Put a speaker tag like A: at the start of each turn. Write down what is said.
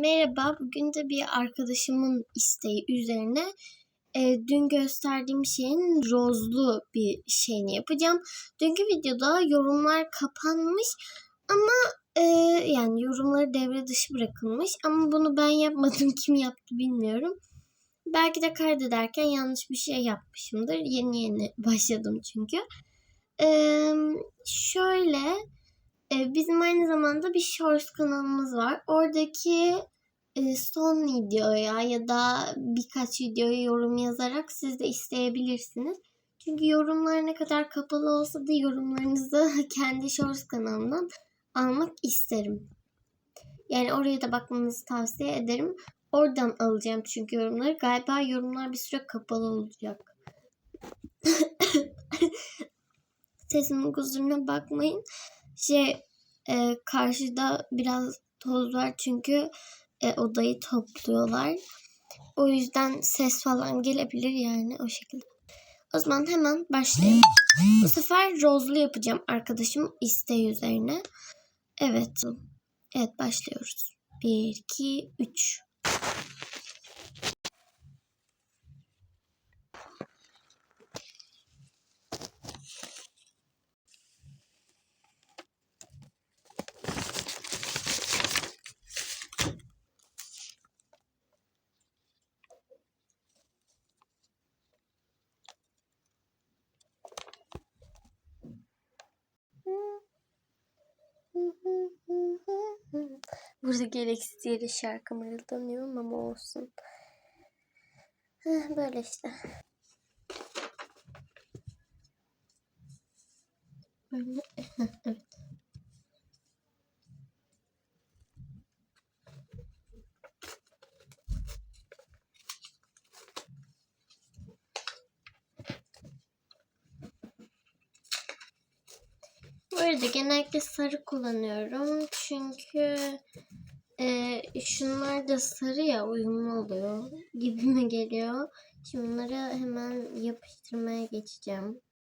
A: Merhaba, bugün de bir arkadaşımın isteği üzerine e, dün gösterdiğim şeyin rozlu bir şeyini yapacağım. Dünkü videoda yorumlar kapanmış ama e, yani yorumları devre dışı bırakılmış ama bunu ben yapmadım kim yaptı bilmiyorum. Belki de kaydederken yanlış bir şey yapmışımdır. Yeni yeni başladım çünkü. E, şöyle bizim aynı zamanda bir Shorts kanalımız var. Oradaki e, son videoya ya da birkaç videoya yorum yazarak siz de isteyebilirsiniz. Çünkü yorumlar ne kadar kapalı olsa da yorumlarınızı kendi Shorts kanalımdan almak isterim. Yani oraya da bakmanızı tavsiye ederim. Oradan alacağım çünkü yorumları. Galiba yorumlar bir süre kapalı olacak. Sesimin kusuruna bakmayın. Şey e, karşıda biraz toz var çünkü e, odayı topluyorlar. O yüzden ses falan gelebilir yani o şekilde. O zaman hemen başlayalım. Bu sefer rozlu yapacağım arkadaşım isteği üzerine. Evet. Evet başlıyoruz. 1, 2, 3. Burada gereksiz yere şarkı mırıldanıyorum ama olsun. Böyle işte. Böyle. Evet. Bu arada genellikle sarı kullanıyorum. Çünkü e, şunlar da sarı ya uyumlu oluyor gibime geliyor. Şimdi bunları hemen yapıştırmaya geçeceğim.